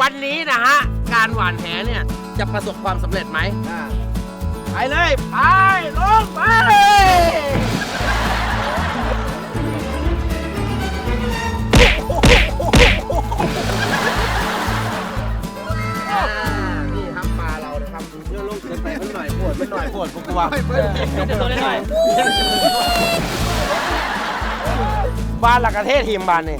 วันนี้นะฮะ การหวานแหเนี่ย จะประสบความสำเร็จไหม อ่าไปเลย ไป ลงไป อ่านี่ครับปลาเรานะครับเรื่องลูกเกินไปมันหน่อยปวดมันหน่อยปวดพวกกูว่าจะตัวได้หน่อย บ้านหลักประเทศทีมบ้านนี่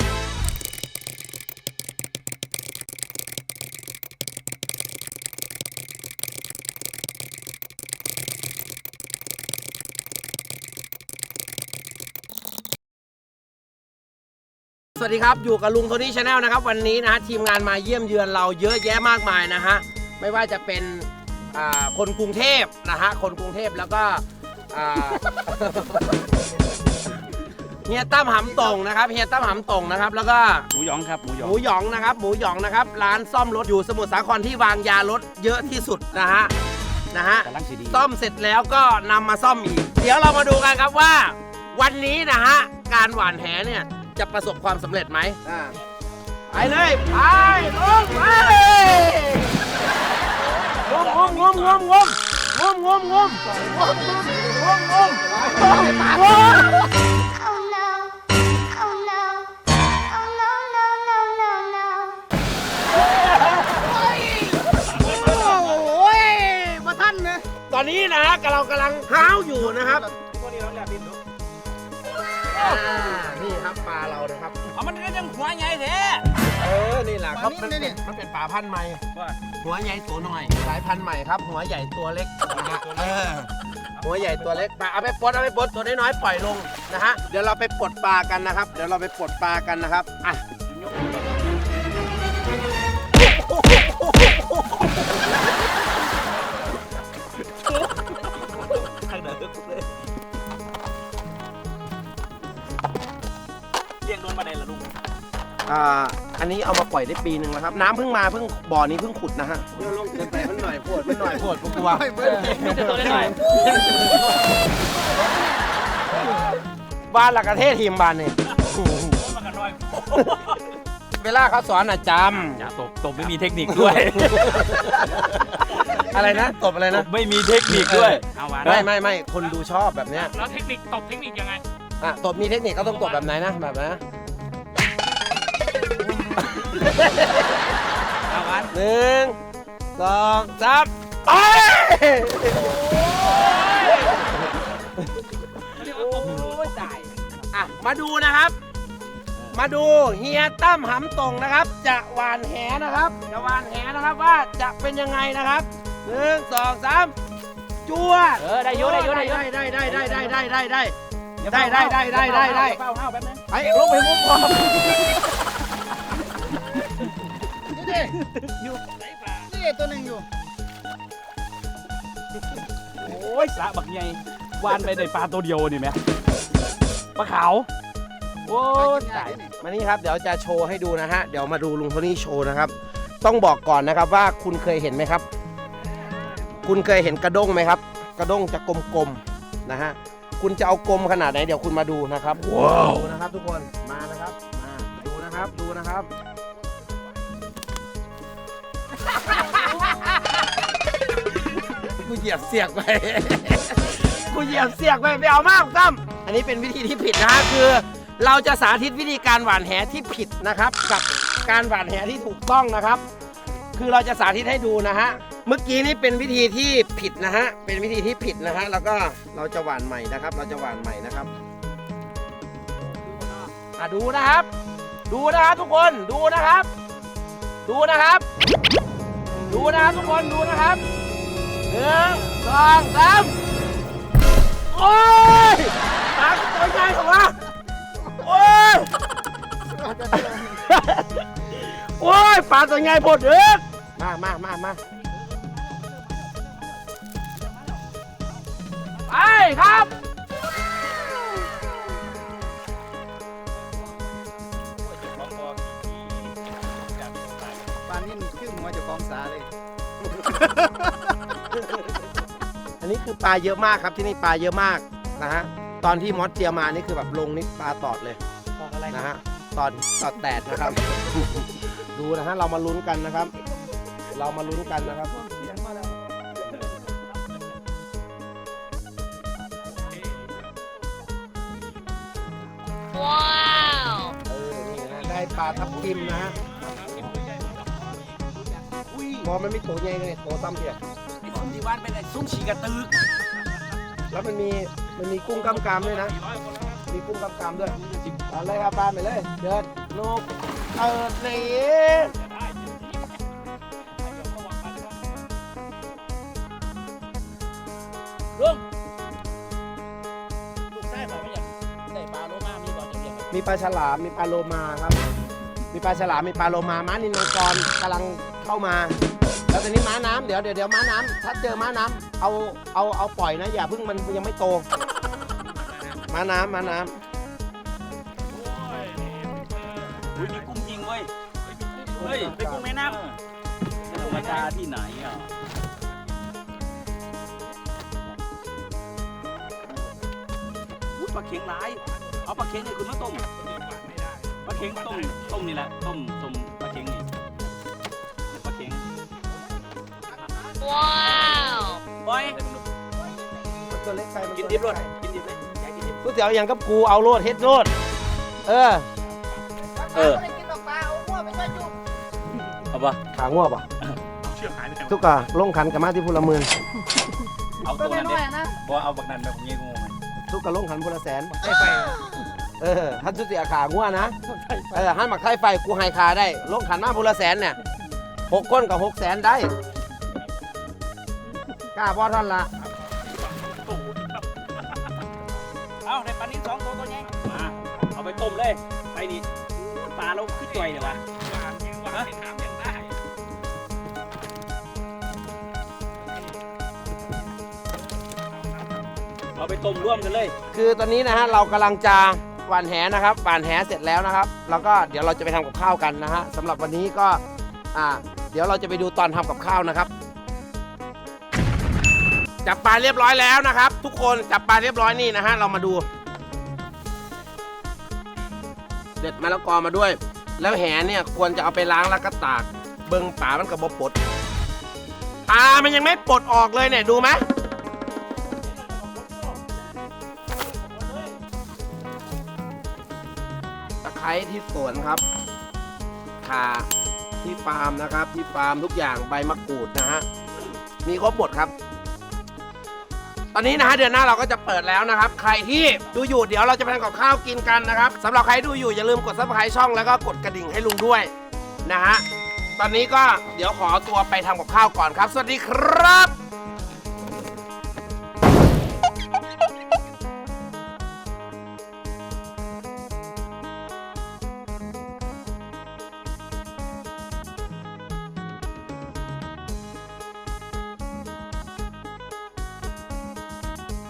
วัสดีครับ อยู่กับลุงโทนี่ชาแนลนะครับ วันนี้นะฮะทีมงานมาเยี่ยมเยือนเราเยอะแยะมากมายนะฮะไม่ว่าจะเป็นอ่าคนกรุงเทพนะฮะคนกรุงเทพแล้วก็อ่า เฮียตั้มหำตรงนะครับเฮียตั้มหำตรงนะครับ แล้วก็หมูหยองครับหมูหยหองมูหยองนะครับหมูหยองนะครับ ร้านซ่อมรถอยู่สมุทรสาครที่วางยารถเยอะที่สุดนะฮะนะฮะ กำลังสีดีซ่อมเสร็จแล้วก็นำมาซ่อมอีก เดี๋ยวเรามาดูกันครับว่า วันนี้นะฮะ การหวานแหเนี่ย จะประสบความสำเร็จไหมอ่าไปเลยไปลงไปงมงมงมงมงมงมงมงมงมงมงม Oh no. Oh no. Oh no, no, no, no, no. โอ้ยมาท่านนะตอนนี้นะฮะกำลังกำลังห้าวอยู่นะครับตัวนี้เราแลบบินดู อ่านี่ครับปลาเรานะครับ เอามันก็ยังหัวใหญ่แท้เออ นี่แหละเขาเป็นมันเป็นปลาพันธุ์ใหม่ ว่าหัวใหญ่ตัวหน่อย สายพันธุ์ใหม่ครับ หัวใหญ่ตัวเล็กนะฮะเออหัวใหญ่ตัวเล็กปลาเอาไปปลดเอาไปปลดตัวน้อยๆปล่อยลงนะฮะ เดี๋ยวเราไปปลดปลากันนะครับ เดี๋ยวเราไปปลดปลากันนะครับ อะ อ่าอันนี้เอามาปล่อยได้ปีหนึ่งแล้วครับ น้ำเพิ่งมาเพิ่งบ่อนี้เพิ่งขุดนะฮะเดี๋ยวลงเกินไปมันหน่อยปวดมันหน่อยปวดพวกกูว่าจะตัวได้หน่อยบ้านหลักประเทศทีมบ้านนี่มากันหน่อยเวลาเขาสอนอะจอย่าตบตบไม่มีเทคนิคด้วยำอะไรนะตบอะไรตนะบไม่มีเทคนิคด้วย เอาวะไม่ไม่ไม่คนดูชอบแบบเนี้ยแล้วเทคนิคตบเทคนิคยังไง อะตบมีเทคนิคก็ต้องตบแบบไหนนะแบบไหนนะ เอาวะหนึ่งสองสามไปอะ มาดูนะครับ มาดูเฮียตั้มหำตรงนะครับ จะหวานแหนะครับ จะหวานแหนะครับว่าจะเป็นยังไงนะครับหนึ่งสองสามจวดเออได้เยอะได้เยอะได้เยอะได้ได้ได้ได้ได้ได้ได้ได้อย่าได้ได้ได้ได้ได้ได้เฝ้าเฝ้าแป๊บนึงไปลงไปมุม ก่อนนี่ตัวหนึ่งอยู่โอ้ยสระบักใหญ่วานไปได้ปลาตัวเดียวนี่ไหมปลาขาวโอ้ยตายมานี่ครับเดี๋ยวจะโชว์ให้ดูนะฮะเดี๋ยวมาดูลุงโทนี่โชว์นะครับ ต้องบอกก่อนนะครับว่าคุณเคยเห็นไหมครับ คุณเคยเห็นกระด้งไหมครับ กระด้งจะกลมๆนะฮะคุณจะเอากลมขนาดไหนเดี๋ยวคุณมาดูนะครับว้าวดูนะครับทุกคนมานะครับมาดูนะครับดูนะครับ กูเหยียบเสียกไป กูเหยียบเสียกไปไปเอามากตั้มอันนี้เป็นวิธีที่ผิดนะฮะคือ เราจะสาธิตวิธีการหว่านแหที่ผิดนะครับ กับการหว่านแหที่ถูกต้องนะครับ คือเราจะสาธิตให้ดูนะฮะเมื่อกี้นี่เป็นวิธีที่ผิดนะฮะเป็นวิธีที่ผิดนะฮะแล้วก็เราจะหว่านใหม่นะครับ เราจะหว่านใหม่นะครับอะดูนะครับ ดูนะครับทุกคนดูนะครับ ดูนะครับ ดูนะครับทุกคนดูนะครับ หนึ่งสองสามโอ้ยปากตัวใหญ่ของเราโอ้ยโอ้ยปลาตัวใหญ่พดเด้อมามามามาไปครับปานนี้มันชื่อหัวจะคล้องสาเลย อันนี้คือปลาเยอะมากครับที่นี่ปลาเยอะมากนะฮะตอนที่มอสเจียมานี่คือแบบลงนี่ปลาตอดเลยบอกอะไรนะฮะตอนตอดแตดนะครับ ดูนะฮะเรามาลุ้นกันนะครับ เรามาลุ้นกันนะครับว้าวเออนี่นะได้ปลาทับทิมนะฮะพอมันไม่โตใหญ่เลยโตซ้ำเพียไอ้คนที่บ้านเป็นไอ้ซุ้มฉีกระตึกแล้วมันมีมันมีกุ้งกำกามด้วยนะ มีกุ้งกำกามด้วยเอาเลยครับปลาไปเลย เดินนกเอิดนี่ลุงลูกไส้ปลาไม่อยากได้ปลาโลมามีบ่จะเรียกมีปลาฉลาม มีปลาโลมาครับ มีปลาฉลาม มีปลาโลมาม้านินมังกรกำลังเข้ามา แล้วตอนนี้ม้าน้ำเดี๋ยวเดี๋ยวเดี๋ยวม้าน้ำถ้าเจอม้าน้ำเอาเอาเอาปล่อยนะ อย่าเพิ่งมันยังไม่โต ม้าน้ำม้าน้อุ้ยมีกุ้งยิงเว้ย เฮ้ยเป็นกุ้งแม่น้ำธรรมดาที่ไหนอะอุ้ยปลาเข็งหลาย เอาปลาเข็งให้คุณมาต้มปลาเข็งต้ม ต้มนี่แหละ ต้มต้ม ว้าวบอยำตัวเล็กไปมันกินตัวดิเล็บกรไปสกินดิบเลยแกกินดิบก๋วยเตี๋ยวอย่างกับกูเอาโลดเฮ็ดโลดเออ เออเอาปะขาง่วป่ะทุกกะลงขันกับมาที่พลเมืองเอาตัวนั้นเด็บอเอาบักนั้นแบบผมยังงงทุกกะลงขันพลแสนเออท่านสุติอาขาง่วนะเออหันมาไข่ไฟกูให้ขาได้ลงขันมาพลแสนเนี่ยหกก้นกับหกแสนได้ กล้าบอท่านละเอาในปลานิ่สองตัวตัวใหญ่มาเอาไปต้มเลยไปนี่ปลาเราขึ้นจ่อยเลยวะฮะเอาไปต้มร่วมกันเลย คือตอนนี้นะฮะเรากำลังจะหวานแหนะครับหวานแหเสร็จแล้วนะครับ แล้วก็เดี๋ยวเราจะไปทำกับข้าวกันนะฮะสำหรับวันนี้ก็อ่าเดี๋ยวเราจะไปดูตอนทำกับข้าวนะครับ จับปลาเรียบร้อยแล้วนะครับ ทุกคนจับปลาเรียบร้อยนี่นะฮะเรามาดู เด็ดมะละกอมาด้วย แล้วแหเนี่ยควรจะเอาไปล้างแล้วก็ตาก เบิ่งป่ามันกับบปลดปลามันยังไม่ปลดออกเลยเนี่ยดูไหมตะไคร้ที่สวนครับขาที่ฟาร์มนะครับ ที่ฟาร์มทุกอย่างใบมะกรูดนะฮะมีครบหมดครับ ตอนนี้นะฮะเดือนหน้าเราก็จะเปิดแล้วนะครับ ใครที่ดูอยู่เดี๋ยวเราจะไปทำกับข้าวกินกันนะครับสำหรับใครดูอยู่อย่าลืมกดซับสไครต์ช่องแล้วก็กดกระดิ่งให้ลุงด้วยนะฮะตอนนี้ก็เดี๋ยวขอตัวไปทำกับข้าวก่อนครับ สวัสดีครับ